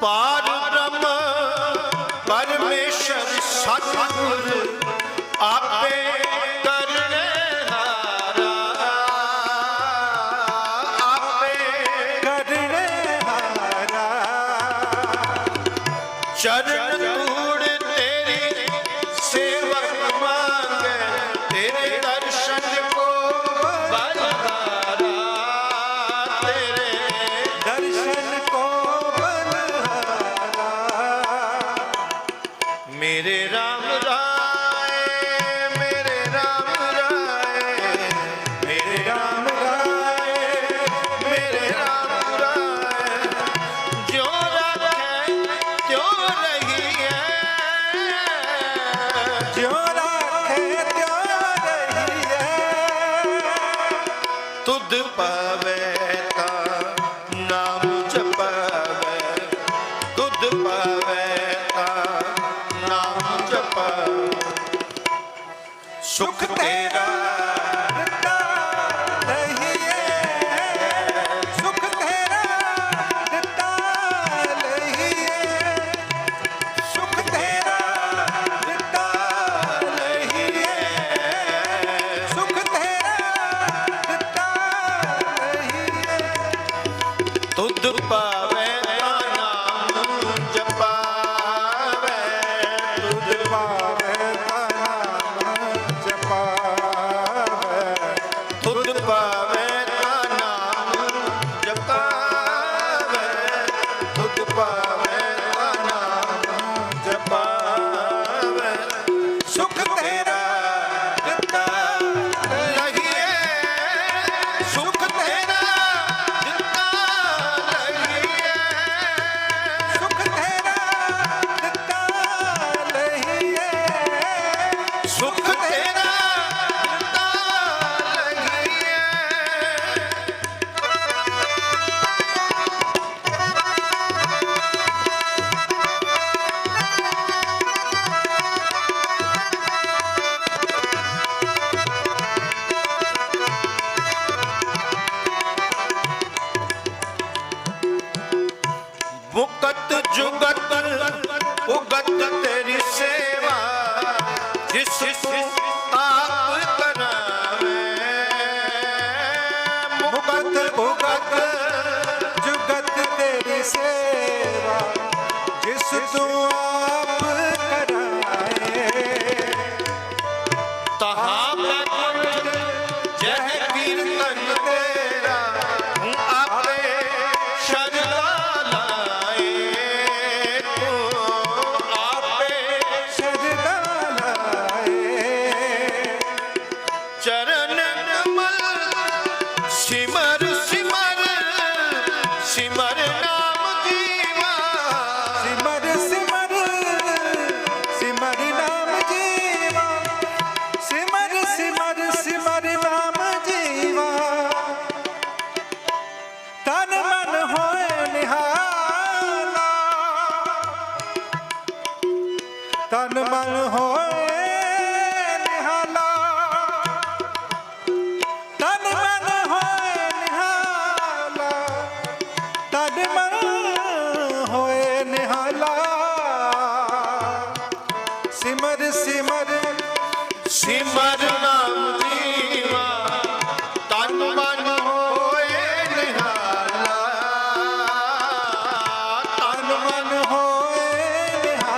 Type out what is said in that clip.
ਪਾਰ ਬ੍ਰਹਮ ਪਰਮੇਸ਼ਰ ਸਤਿਗੁਰ ਆਪੇ ਕਰਨੇ ਆਪੇ ਕਰਨੇ ਹਾਰਾ। ਚਰਨ ਕੂੜ ਤੇਰੀ ਸੇਵਾ Yeah. Baba. ਜੁਗਤ ਉਗਤ ਤੇਰੀ ਸੇਵਾ ਜਿਸ ਤੂੰ ਆਪ ਜੁਗਤ ਤੇਰੀ ਸੇਵਾ ਜਿਸ ਤੂੰ ਆਪ ਤਨ ਮਨ ਹੋਏ ਨਿਹਾਲਾ। ਤਨ ਮਨ ਹੋਏ ਨਿਹਾਲਾ। ਤਨ ਮਨ